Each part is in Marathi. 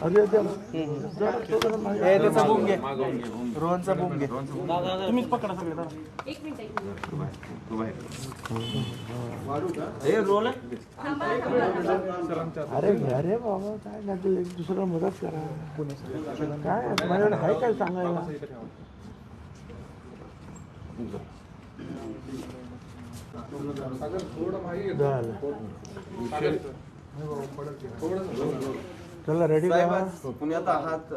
अरे त्याचा बूम घे रोहनचा बूम घे तुम्हीच पकडा सगळे अरे अरे बाबा काय नाही ते एक दुसरा मदत करा काय माझ्याकडे आहे काय सांगायला झालं चला रेडी साहेब, पुण्यात आहात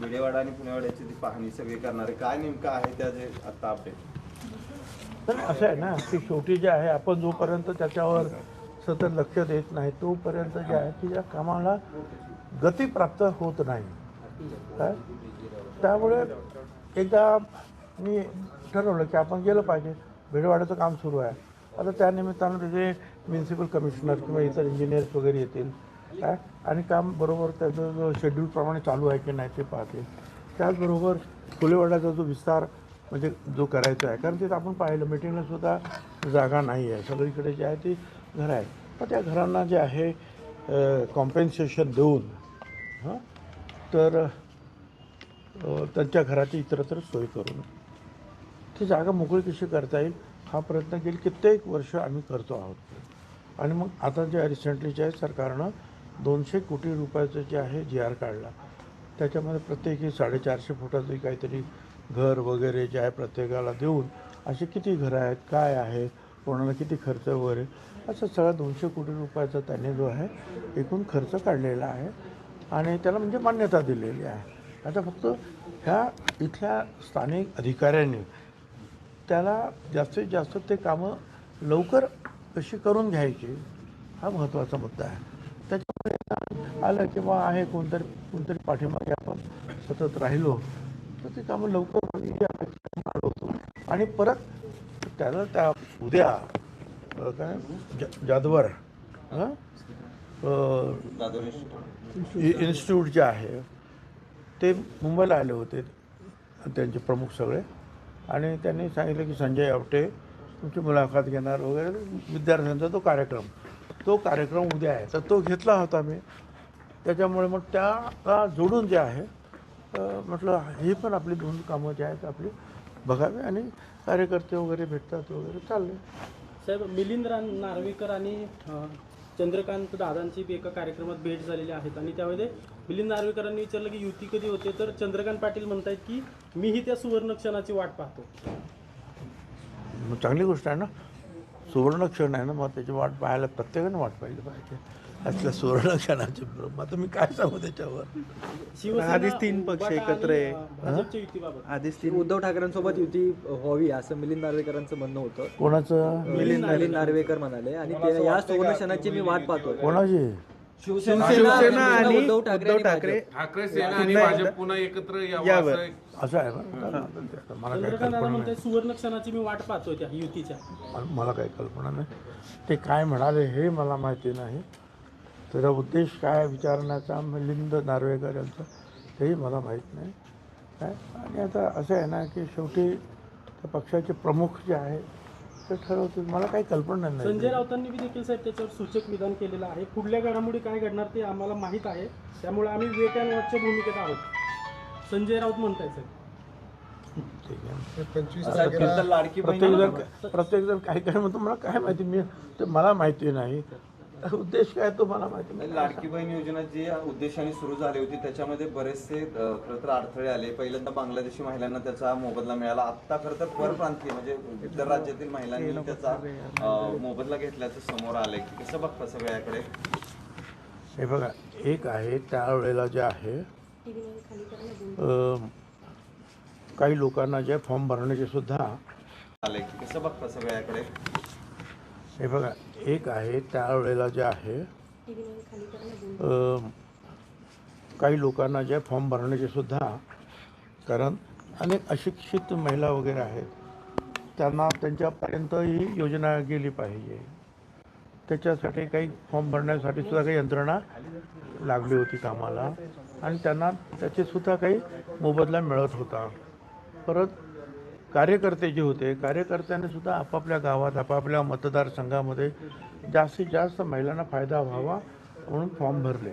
भिडेवाडा आणि पुणेवाड्याची ती पाहणी सगळी करणारे काय नेमकं आहे त्याचे आता अपडेट तर असं आहे ना की शेवटी जे आहे आपण जोपर्यंत त्याच्यावर सतत लक्ष देत नाही तोपर्यंत जे आहे की या कामाला गती प्राप्त होत नाही. काय? त्यामुळे एकदा मी ठरवलं की आपण गेलं पाहिजे. भिडवाड्याचं काम सुरू आहे. आता त्या निमित्तानं त्याचे म्युन्सिपल कमिशनर किंवा इतर इंजिनियर्स वगैरे येतील. काय? आणि काम बरोबर त्याचं जो शेड्यूलप्रमाणे चालू आहे की नाही ते पाहतील. त्याचबरोबर फुलेवाड्याचा जो विस्तार म्हणजे जो करायचा आहे कारण तिथं आपण पाहिलं मिटिंगला सुद्धा जागा नाही आहे. सगळीकडे जे आहे ती घरं आहेत. पण त्या घरांना जे आहे कॉम्पेन्सेशन देऊन हां तर त्यांच्या घराची इतरत्र सोय करून ती जागा मोकळी कशी करता येईल हा प्रयत्न गेली कित्येक वर्ष आम्ही करतो आहोत. आणि मग आता जे रिसेंटली जे आहे सरकारनं दोनशे कोटी रुपयाचं जे आहे जी आर काढला. त्याच्यामध्ये प्रत्येकी साडेचारशे फुटाचं काहीतरी घर वगैरे जे आहे प्रत्येकाला देऊन असे किती घरं आहेत काय आहे कोणाला किती खर्च वगैरे असं सगळा दोनशे कोटी रुपयाचा त्याने जो आहे एकूण खर्च काढलेला आहे. आणि त्याला म्हणजे मान्यता दिलेली आहे. आता फक्त ह्या इथल्या स्थानिक अधिकाऱ्यांनी त्याला जास्तीत जास्त ते कामं लवकर कशी करून घ्यायची हा महत्त्वाचा मुद्दा आहे. त्याच्यामुळे आलं किंवा आहे कोणतरी कोणतरी पाठीमागे आपण सतत राहिलो तर ती कामं लवकर व्हावी होतो. आणि परत त्याला त्या उद्या काय? जादवर इन्स्टिट्यूट जे आहे ते मुंबईला आले होते त्यांचे प्रमुख सगळे. आणि त्यांनी सांगितलं की संजय आवटे तुमची मुलाखत घेणार वगैरे विद्यार्थ्यांचा तो कार्यक्रम. तो कार्यक्रम उद्या आहे. तर तो घेतला होता मी. त्याच्यामुळे मग त्याला जोडून जे आहे म्हटलं ही पण आपली दोन कामं जी आहेत आपली बघावी आणि कार्यकर्ते वगैरे भेटतात वगैरे चालले. साहेब मिलिंद रान नार्वेकर आणि चंद्रकांत दादांची बी एका कार्यक्रमात भेट झालेली आहेत. आणि त्यामध्ये मिलिंद नार्वेकरांनी विचारलं की युती कधी होते? तर चंद्रकांत पाटील म्हणतायत की मीही त्या सुवर्ण क्षणाची वाट पाहतो. मग चांगली गोष्ट आहे ना सुवर्ण क्षण आहे ना मग त्याची वाट पाहायला प्रत्येकाने वाट पाहिली पाहिजे. असल्या सुवर्ण क्षणाची. मग आता मी काय सांगू त्याच्यावर? आधीच तीन पक्ष एकत्र आहे. आधीच ती उद्धव ठाकरेंसोबत युती व्हावी असं मिलिंद नार्वेकरांचं म्हणणं होतं. कोणाचं? मिलिंद नार्वेकर. म्हणाले. आणि या सुवर्ण क्षणाची मी वाट पाहतोय. कोणाची? शिवसेना शिवसेना आणि उद्धव ठाकरे ठाकरे. सेना आणि भाजप पुन्हा एकत्र यावं यावं. असं एक- असं आहे मला काही चंद्रकांत दादा कल्पना म्हणताय सुवर्ण क्षणाची मी वाट पाहतोय त्या युतीच्या. नाही मला काही कल्पना नाही. ते काय म्हणाले हे मला माहिती नाही. त्याचा उद्देश काय विचारण्याचा? मिलिंद नार्वेकर यांचा. हेही मला माहीत नाही. काय? आणि आता असं आहे ना की शेवटी त्या पक्षाचे प्रमुख जे आहे ते ठरवतील. मला काही कल्पना नाही. संजय राऊतांनी बी देखील साहेब त्याच्यावर सूचक विधान केलेलं आहे. पुढल्या घडामोडी काय घडणार ते आम्हाला माहीत आहे. त्यामुळे आम्ही वेट अँड वॉचच्या भूमिकेत आहोत. संजय राऊत म्हणताय साहेब. ठीक आहे. प्रत्येक जण प्रत्येक जण काय काय म्हणतो मला काय माहिती? मी ते मला माहिती नाही. उद्देश काय तो मला माहिती नाही. लाडकी बहीण योजना जी उद्देशाने सुरू झाली होती त्याच्यामध्ये बरेचसे खरं तर अडथळे आले. पहिल्यांदा बांगलादेशी महिलांना त्याचा मोबदला मिळाला. आता खरं तर परप्रांतीय म्हणजे इतर राज्यातील महिलांनी त्याचा मोबदला घेतल्याचं समोर आलंय. की कसं बघता सगळ्याकडे? हे बघा एक आहे त्यावेळेला जे आहे काही लोकांना जे फॉर्म भरण्याचे सुद्धा आलंय. की कसं बघता सगळ्याकडे? हे बघा एक आहे त्यावेळेला जे आहे काही लोकांना जे फॉर्म भरण्याचे सुद्धा कारण अनेक अशिक्षित महिला वगैरे आहेत त्यांना त्यांच्यापर्यंत ही योजना गेली पाहिजे. त्याच्यासाठी काही फॉर्म भरण्यासाठी सुद्धा काही यंत्रणा लागली होती कामाला आणि त्यांना त्याचे सुद्धा काही मोबदला मिळत होता. परत कार्यकर्ते जे होते कार्यकर्त्यांनी सुद्धा आपापल्या गावात आपापल्या मतदारसंघामध्ये जास्तीत जास्त महिलांना फायदा व्हावा म्हणून फॉर्म भरले.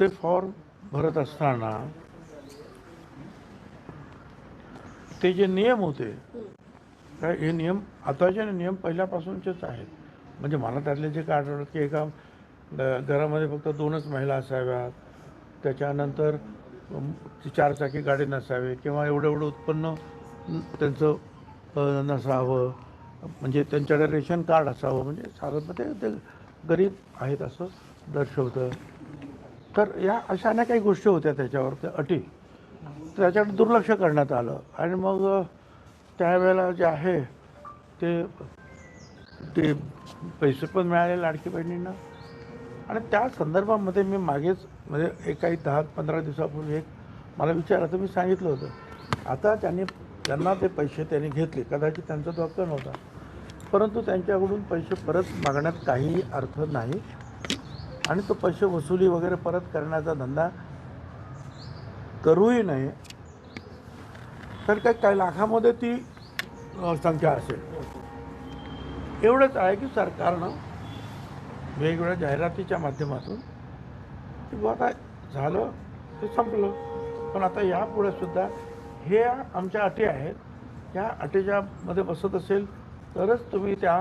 ते फॉर्म भरत असताना ते जे नियम होते काय हे नियम आताचे नियम पहिल्यापासूनचेच आहेत. म्हणजे मला त्यातले जे काय आढळलं की एका घरामध्ये फक्त दोनच महिला असाव्यात त्याच्यानंतर चारचाकी गाडी नसावी किंवा एवढं एवढं उत्पन्न त्यांचं नसावं. म्हणजे त्यांच्याकडे रेशन कार्ड असावं. म्हणजे साधारणपणे ते गरीब आहेत असं दर्शवतं. तर या अशा अनेक काही गोष्टी होत्या त्याच्यावर त्या अटी. त्याच्याकडे दुर्लक्ष करण्यात आलं. आणि मग त्यावेळेला जे आहे ते ते पैसे पण मिळाले लाडकी बहिणींना. आणि त्या संदर्भामध्ये मी मागेच म्हणजे एक काही दहा पंधरा दिवसापूर्वी एक मला विचारायचं मी सांगितलं होतं. आता त्यांनी त्यांना ते पैसे त्यांनी घेतले. कदाचित त्यांचा तो हक्क नव्हता. परंतु त्यांच्याकडून पैसे परत मागण्यात काहीही अर्थ नाही. आणि तो पैसे वसुली वगैरे परत करण्याचा धंदा करूही नये तर काही काही लाखामध्ये ती संख्या असेल. एवढंच आहे की सरकारनं वेगवेगळ्या जाहिरातीच्या माध्यमातून की बुवा आता झालं ते संपलं. पण आता यापुढे सुद्धा हे आमच्या अटी आहेत. ह्या अटीच्या मध्ये बसत असेल तरच तुम्ही त्या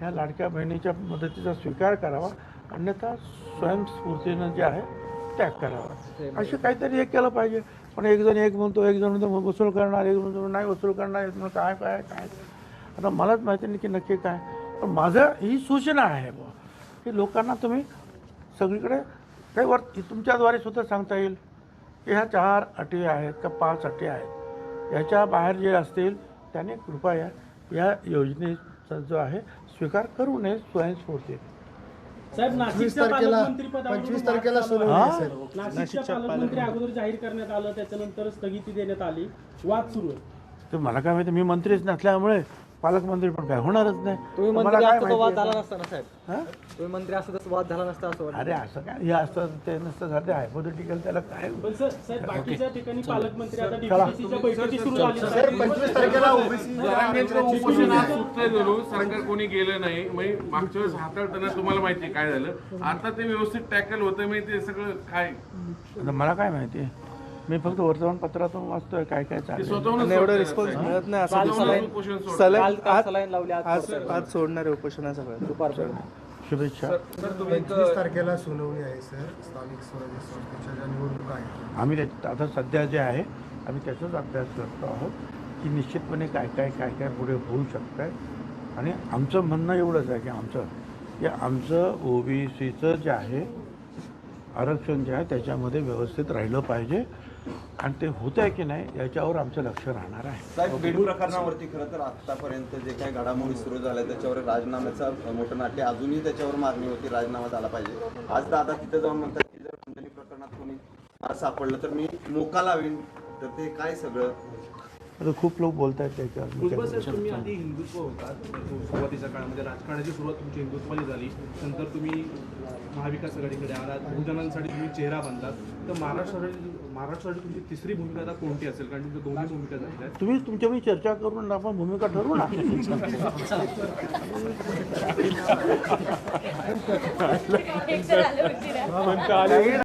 ह्या लाडक्या बहिणीच्या मदतीचा स्वीकार करावा. अन्यथा स्वयंस्फूर्तीनं जे आहे त्याग करावा. असे काहीतरी एक केलं पाहिजे. पण एक जण एक म्हणतो एक जण म्हणतो वसूल करणार एक म्हणतो नाही वसूल करणार एक म्हणतो काय काय काय? आता मलाच माहिती नाही की नक्की काय. पण माझं ही सूचना आहे बुवा. की लोकांना तुम्ही सगळीकडे काही वर तुमच्याद्वारे सुद्धा सांगता येईल की ह्या चार अटी आहेत का पाच अटी आहेत. याच्या बाहेर जे असतील त्याने कृपया या योजनेचा जो आहे स्वीकार करू नये स्वयंस्फूर्ती पंचवीस तारखेला हा? नाशिकच्या पालकमंत्री. अगोदर जाहीर करण्यात आलं त्याच्यानंतर स्थगिती देण्यात आली. वाद सुरू आहे. तर मला काय माहिती मी मंत्रीच नसल्यामुळे पालकमंत्री पण काय होणारच नाही. तुम्ही मला मंत्री काय असता तो वाद माहिती झाला नसता ना साहेब? हां? तुम्ही मंत्री असता तर वाद झाला नसता असं वाटतं. अरे असं काय? हे असतं ते नसतं सध्या हायपोथेटिकल त्याला काय? पण सर साहेब बाकीच्या ठिकाणी पालकमंत्री आता डीपीसीच्या बैठकी सुरू झाली. सर पंचवीस तारखेला ओबीसी जरांगेचं उपोषण आज सुटतंय जरूर सरकार कोणी गेलं नाही म्हणजे मागच्या वेळेस हाताळताना तुम्हाला माहिती आहे काय झालं. आता ते व्यवस्थित टॅकल होतं म्हणजे ते सगळं काय? आता मला काय माहिती मी फक्त वर्तमानपत्रातून वाचतोय काय काय स्वतःहून एवढं रिस्पॉन्स मिळत नाही असं दिसत उपोषण. सलग आज सलाईन लावली आज आज आज सोडणार आहे उपोषणाचा वेळ दुपारपर्यंत शुभेच्छा. पंचवीस तारखेला सुनावणी आहे सर. स्थानिक स्वराज्य संस्थेच्या ज्या निवडणुका आहेत आम्ही आता सध्या जे आहे आम्ही त्याचाच अभ्यास करतो आहोत की निश्चितपणे काय काय काय काय पुढे होऊ शकतं आहे आणि आमचं म्हणणं एवढंच आहे की आमचं की आमचं ओबीसीचं जे आहे आरक्षण जे आहे त्याच्यामध्ये व्यवस्थित राहिलं पाहिजे. आणि ते होत आहे की नाही याच्यावर आमचं लक्ष राहणार आहे. साहेब बीड प्रकरणावरती खरं तर आतापर्यंत जे काही घडामोडी सुरू झाल्या त्याच्यावर राजीनाम्याचा मोठं नाट्य अजूनही त्याच्यावर मागणी होती राजीनामा झाला पाहिजे. आज दादा तिथं जाऊन म्हणतात की जर खंडणी प्रकरणात कोणी सापडलं तर मी मोका लावीन. तर ते काय सगळं? आता खूप लोक बोलत आहेत त्याच्यावर मी साहेब तुम्ही आधी हिंदुत्व होता सुरुवातीच्या काळामध्ये राजकारणाची सुरुवात तुमची हिंदुत्वाने झाली. नंतर तुम्ही महाविकास आघाडीकडे आलात बहुजनांसाठी तुम्ही चेहरा बांधलात तर महाराष्ट्रासाठी महाराष्ट्रासाठी तुमची तिसरी भूमिका आता कोणती असेल? कारण तुमच्या दोन्ही भूमिका आहेत. तुम्ही तुमच्यामध्ये चर्चा करून आपण भूमिका ठरवू ना. ना.